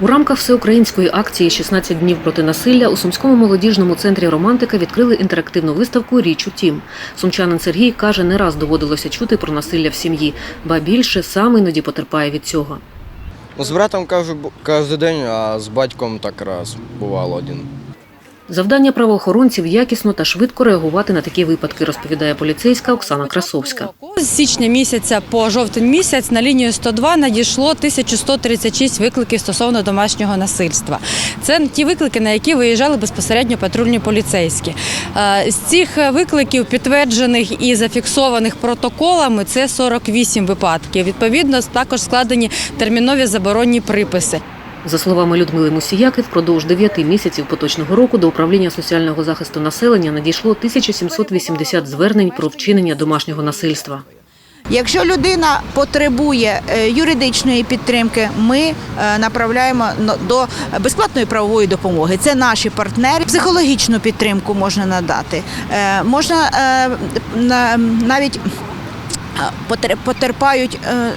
У рамках всеукраїнської акції «16 днів проти насилля у Сумському молодіжному центрі Романтика відкрили інтерактивну виставку Річ у тім. Сумчанин Сергій каже, не раз доводилося чути про насилля в сім'ї, ба більше сам іноді потерпає від цього. Ну, з братом кажу кожен день, а з батьком так раз бувало один. Завдання правоохоронців якісно та швидко реагувати на такі випадки, розповідає поліцейська Оксана Красовська. З січня місяця по жовтень місяць на лінію 102 надійшло 1136 викликів стосовно домашнього насильства. Це ті виклики, на які виїжджали безпосередньо патрульні поліцейські. Е, З цих викликів, підтверджених і зафіксованих протоколами, це 48 випадків. Відповідно, також складені термінові заборонні приписи. За словами Людмили Мусіяки, впродовж 9 місяців поточного року до управління соціального захисту населення надійшло 1780 звернень про вчинення домашнього насильства. Якщо людина потребує е, юридичної підтримки, ми е, направляємо на- до безплатної правової допомоги. Це наші партнери. Психологічну підтримку можна надати. Е, Можна на- навіть. Потерпають е,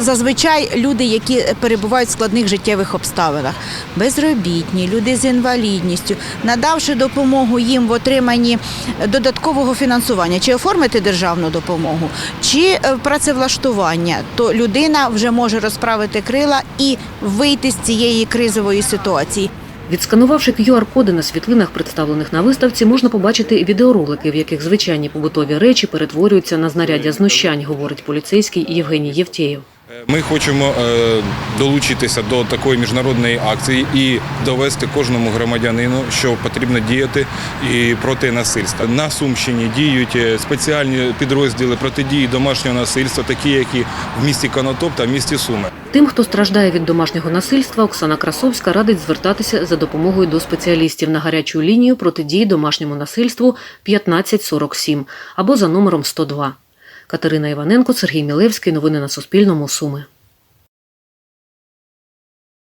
зазвичай люди, які перебувають в складних життєвих обставинах, безробітні, люди з інвалідністю, надавши допомогу їм в отриманні додаткового фінансування, чи оформити державну допомогу, чи е, працевлаштування, то людина вже може розправити крила і вийти з цієї кризової ситуації. Відсканувавши QR-коди на світлинах, представлених на виставці, можна побачити відеоролики, в яких звичайні побутові речі перетворюються на знаряддя знущань, говорить поліцейський Євгеній Євтєєв. Ми хочемо е, долучитися до такої міжнародної акції і довести кожному громадянину, що потрібно діяти і проти насильства. На Сумщині діють е, спеціальні підрозділи протидії домашнього насильства, такі як і в місті Конотоп та в місті Суми. Тим, хто страждає від домашнього насильства, Оксана Красовська радить звертатися за допомогою до спеціалістів на гарячу лінію протидії домашньому насильству 1547 або за номером 102. Катерина Іваненко, Сергій Мілевський. Новини на Суспільному. Суми.